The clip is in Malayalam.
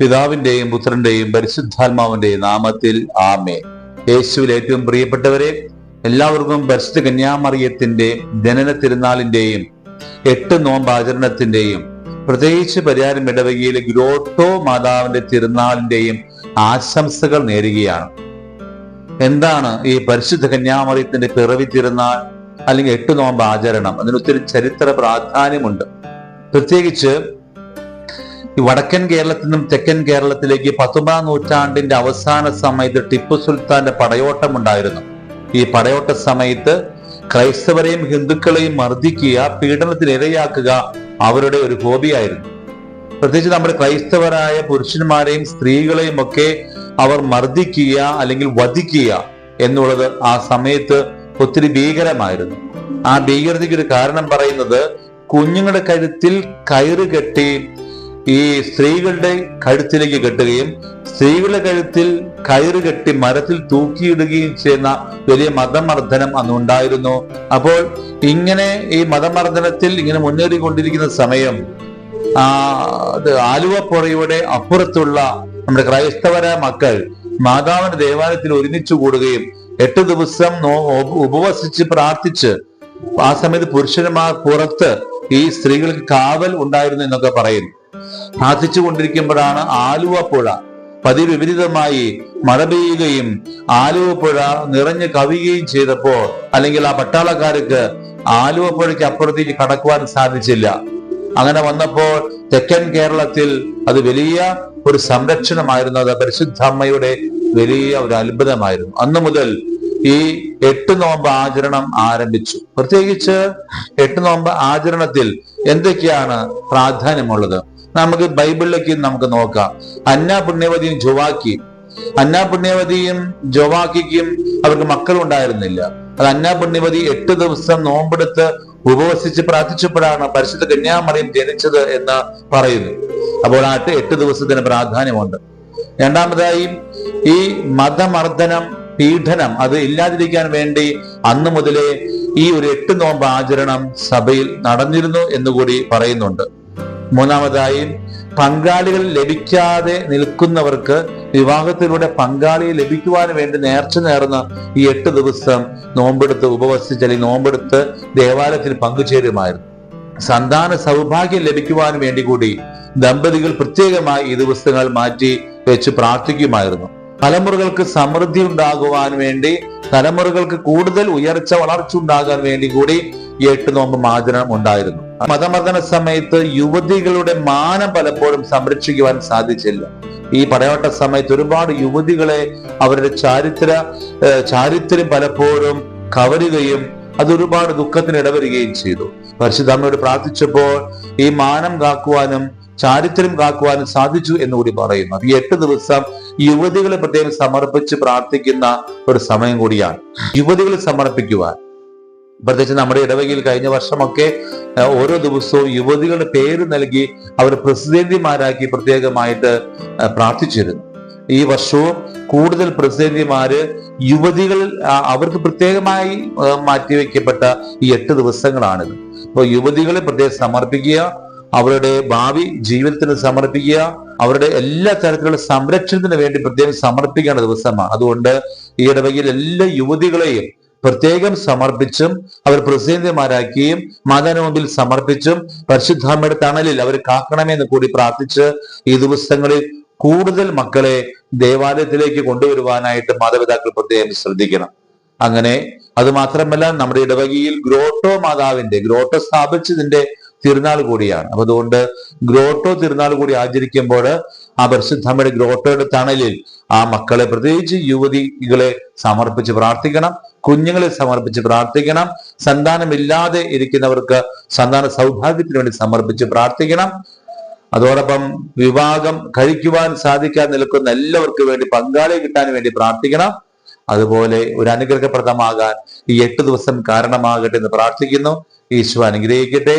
പിതാവിന്റെയും പുത്രന്റെയും പരിശുദ്ധാത്മാവിന്റെയും നാമത്തിൽ ആമേ യേശുവിൽ ഏറ്റവും പ്രിയപ്പെട്ടവരെ എല്ലാവർക്കും പരിശുദ്ധ കന്യാമറിയത്തിന്റെ ജനന തിരുനാളിന്റെയും എട്ട് നോമ്പ് ആചരണത്തിന്റെയും പ്രത്യേകിച്ച് പരിഹാരം ഇടവകയിലെ ഗ്രോട്ടോ മാതാവിന്റെ തിരുനാളിന്റെയും ആശംസകൾ നേരുകയാണ്. എന്താണ് ഈ പരിശുദ്ധ കന്യാമറിയത്തിന്റെ പിറവി തിരുനാൾ അല്ലെങ്കിൽ എട്ട് നോമ്പ് ആചരണം? അതിന് ഒത്തിരി ചരിത്ര പ്രാധാന്യമുണ്ട്. പ്രത്യേകിച്ച് ഈ വടക്കൻ കേരളത്തിൽ നിന്നും തെക്കൻ കേരളത്തിലേക്ക് പത്തൊമ്പതാം നൂറ്റാണ്ടിന്റെ അവസാന സമയത്ത് ടിപ്പു സുൽത്താന്റെ പടയോട്ടം ഉണ്ടായിരുന്നു ഈ പടയോട്ട സമയത്ത് ക്രൈസ്തവരെയും ഹിന്ദുക്കളെയും മർദ്ദിക്കുക പീഡനത്തിന് ഇരയാക്കുക അവരുടെ ഒരു ഹോബിയായിരുന്നു. പ്രത്യേകിച്ച് നമ്മുടെ ക്രൈസ്തവരായ പുരുഷന്മാരെയും സ്ത്രീകളെയും ഒക്കെ അവർ മർദ്ദിക്കുക അല്ലെങ്കിൽ വധിക്കുക എന്നുള്ളത് ആ സമയത്ത് ഒത്തിരി ഭീകരമായിരുന്നു. ആ ഭീകരതയ്ക്ക് ഒരു കാരണം പറയുന്നത് കുഞ്ഞുങ്ങളുടെ കഴുത്തിൽ കയറ് കെട്ടി ഈ സ്ത്രീകളുടെ കഴുത്തിലേക്ക് കെട്ടുകയും സ്ത്രീകളുടെ കഴുത്തിൽ കയറ് കെട്ടി മരത്തിൽ തൂക്കിയിടുകയും ചെയ്യുന്ന വലിയ മതമർദ്ദനം അന്ന് ഉണ്ടായിരുന്നു. അപ്പോൾ ഇങ്ങനെ ഈ മതമർദ്ദനത്തിൽ ഇങ്ങനെ മുന്നേറിക്കൊണ്ടിരിക്കുന്ന സമയം ആ അത് ആലുവപ്പുഴയുടെ അപ്പുറത്തുള്ള നമ്മുടെ ക്രൈസ്തവരായ മക്കൾ മാതാവിന്റെ ദേവാലയത്തിൽ ഒരുമിച്ച് കൂടുകയും എട്ട് ദിവസം ഉപവസിച്ച് പ്രാർത്ഥിച്ച് ആ സമയത്ത് പുരുഷന്മാർ പുറത്ത് ഈ സ്ത്രീകൾക്ക് കാവൽ ഉണ്ടായിരുന്നു എന്നൊക്കെ പറയുന്നു പ്രാർത്ഥിച്ചു കൊണ്ടിരിക്കുമ്പോഴാണ് ആലുവ പുഴ പതിവിപരീതമായി മഴ പെയ്യുകയും ആലുവ പുഴ നിറഞ്ഞു കവിയുകയും ചെയ്തപ്പോൾ അല്ലെങ്കിൽ ആ പട്ടാളക്കാർക്ക് ആലുവ പുഴയ്ക്ക് അപ്പുറത്തേക്ക് കടക്കുവാൻ സാധിച്ചില്ല. അങ്ങനെ വന്നപ്പോൾ തെക്കൻ കേരളത്തിൽ അത് വലിയ ഒരു സംരക്ഷണമായിരുന്നു. അത് പരിശുദ്ധ അമ്മയുടെ വലിയ ഒരു അത്ഭുതമായിരുന്നു. അന്ന് മുതൽ ഈ എട്ട് നോമ്പ് ആചരണം ആരംഭിച്ചു. പ്രത്യേകിച്ച് എട്ട് നോമ്പ് ആചരണത്തിൽ എന്തൊക്കെയാണ് പ്രാധാന്യമുള്ളത്? നമുക്ക് ബൈബിളിലേക്ക് നമുക്ക് നോക്കാം. അന്ന പുണ്യവതിയും ജുവാക്കി. അന്ന പുണ്യവതിയും ജോവാക്കിക്കും അവർക്ക് മക്കളുണ്ടായിരുന്നില്ല. അത് അന്ന പുണ്യവതി എട്ട് ദിവസം നോമ്പെടുത്ത് ഉപവസിച്ച് പ്രാർത്ഥിച്ചപ്പോഴാണ് പരിശുദ്ധ കന്യാമറിയം ജനിച്ചത് എന്ന് പറയുന്നു അപ്പോൾ ആ എട്ട് ദിവസത്തിന് പ്രാധാന്യമുണ്ട്. രണ്ടാമതായി ഈ മതമർദ്ദനം പീഡനം അത് ഇല്ലാതിരിക്കാൻ വേണ്ടി അന്ന് മുതലേ ഈ ഒരു എട്ട് നോമ്പ് ആചരണം സഭയിൽ നടന്നിരുന്നു എന്നുകൂടി പറയുന്നുണ്ട്. മൂന്നാമതായി പങ്കാളികൾ ലഭിക്കാതെ നിൽക്കുന്നവർക്ക് വിവാഹത്തിലൂടെ പങ്കാളിയെ ലഭിക്കുവാൻ വേണ്ടി നേർച്ച നേർന്ന ഈ എട്ട് ദിവസം നോമ്പെടുത്ത് ഉപവസിച്ച് അല്ലെങ്കിൽ നോമ്പെടുത്ത് ദേവാലയത്തിൽ പങ്കുചേരുമായിരുന്നു. സന്താന സൗഭാഗ്യം ലഭിക്കുവാൻ വേണ്ടി കൂടി ദമ്പതികൾ പ്രത്യേകമായി ഈ ദിവസങ്ങൾ മാറ്റി വെച്ച് പ്രാർത്ഥിക്കുമായിരുന്നു. തലമുറകൾക്ക് സമൃദ്ധി ഉണ്ടാകുവാൻ വേണ്ടി തലമുറകൾക്ക് കൂടുതൽ ഉയർച്ച വളർച്ച ഉണ്ടാകാൻ വേണ്ടി കൂടി എട്ട് നോമ്പ് ആചരണം ഉണ്ടായിരുന്നു. മതമർദ്ദന സമയത്ത് യുവതികളുടെ മാനം പലപ്പോഴും സംരക്ഷിക്കുവാൻ സാധിച്ചില്ല. ഈ പടയോട്ട സമയത്ത് ഒരുപാട് യുവതികളെ അവരുടെ ചാരിത്ര ചാരിത്രം പലപ്പോഴും കവരുകയും അതൊരുപാട് ദുഃഖത്തിന് ഇടവരികയും ചെയ്തു. പരിശുദ്ധമ്മയോട് പ്രാർത്ഥിച്ചപ്പോൾ ഈ മാനം കാക്കുവാനും ചാരിത്രം കാക്കുവാനും സാധിച്ചു എന്ന് കൂടി പറയുന്നു. ഈ എട്ട് ദിവസം യുവതികളെ പ്രത്യേകം സമർപ്പിച്ച് പ്രാർത്ഥിക്കുന്ന ഒരു സമയം കൂടിയാണ്. യുവതികളെ സമർപ്പിക്കുവാൻ. പ്രത്യേകിച്ച് നമ്മുടെ ഇടവകയിൽ കഴിഞ്ഞ വർഷമൊക്കെ ഓരോ ദിവസവും യുവതികളുടെ പേര് നൽകി അവർ പ്രസിദ്ധന്തിമാരാക്കി പ്രത്യേകമായിട്ട് പ്രാർത്ഥിച്ചിരുന്നു. ഈ വർഷവും കൂടുതൽ പ്രസിദ്ധന്തിമാര് യുവതികൾ അവർക്ക് പ്രത്യേകമായി മാറ്റിവെക്കപ്പെട്ട ഈ എട്ട് ദിവസങ്ങളാണിത്. അപ്പോൾ യുവതികളെ പ്രത്യേകം സമർപ്പിക്കുക അവരുടെ ഭാവി ജീവിതത്തിന് സമർപ്പിക്കുക അവരുടെ എല്ലാ തരത്തിലുള്ള സംരക്ഷണത്തിന് വേണ്ടി പ്രത്യേകം സമർപ്പിക്കേണ്ട ദിവസമാണ്. അതുകൊണ്ട് ഈ ഇടവകയിൽ എല്ലാ യുവതികളെയും പ്രത്യേകം സമർപ്പിച്ചും അവർ പ്രസിദ്ധിമാരാക്കിയും മാതാവിന് മുമ്പിൽ സമർപ്പിച്ചും പരിശുദ്ധാമ്മയുടെ തണലിൽ അവർ കാക്കണമെന്ന് കൂടി പ്രാർത്ഥിച്ച് ഈ ദിവസങ്ങളിൽ കൂടുതൽ മക്കളെ ദേവാലയത്തിലേക്ക് കൊണ്ടുവരുവാനായിട്ട് മാതാപിതാക്കൾ പ്രത്യേകം ശ്രദ്ധിക്കണം. അങ്ങനെ അത് മാത്രമല്ല നമ്മുടെ ഇടവകയിൽ ഗ്രോട്ടോ മാതാവിന്റെ ഗ്രോട്ടോ സ്ഥാപിച്ചതിന്റെ തിരുനാൾ കൂടിയാണ്. അപ്പൊ അതുകൊണ്ട് ഗ്രോട്ടോ തിരുനാൾ കൂടി ആചരിക്കുമ്പോൾ ആ പരിശുദ്ധമ്മയുടെ ഗ്രോട്ടോയുടെ തണലിൽ ആ മക്കളെ പ്രത്യേകിച്ച് യുവതികളെ സമർപ്പിച്ച് പ്രാർത്ഥിക്കണം കുഞ്ഞുങ്ങളെ സമർപ്പിച്ച് പ്രാർത്ഥിക്കണം സന്താനമില്ലാതെ ഇരിക്കുന്നവർക്ക് സന്താന സൗഭാഗ്യത്തിന് വേണ്ടി സമർപ്പിച്ച് പ്രാർത്ഥിക്കണം. അതോടൊപ്പം വിവാഹം കഴിക്കുവാൻ സാധിക്കാൻ നിൽക്കുന്ന എല്ലാവർക്കും വേണ്ടി പങ്കാളിയെ കിട്ടാൻ വേണ്ടി പ്രാർത്ഥിക്കണം. അതുപോലെ ഒരു അനുഗ്രഹപ്രദമാകാൻ ഈ എട്ട് ദിവസം കാരണമാകട്ടെ എന്ന് പ്രാർത്ഥിക്കുന്നു. ഈശോ അനുഗ്രഹിക്കട്ടെ.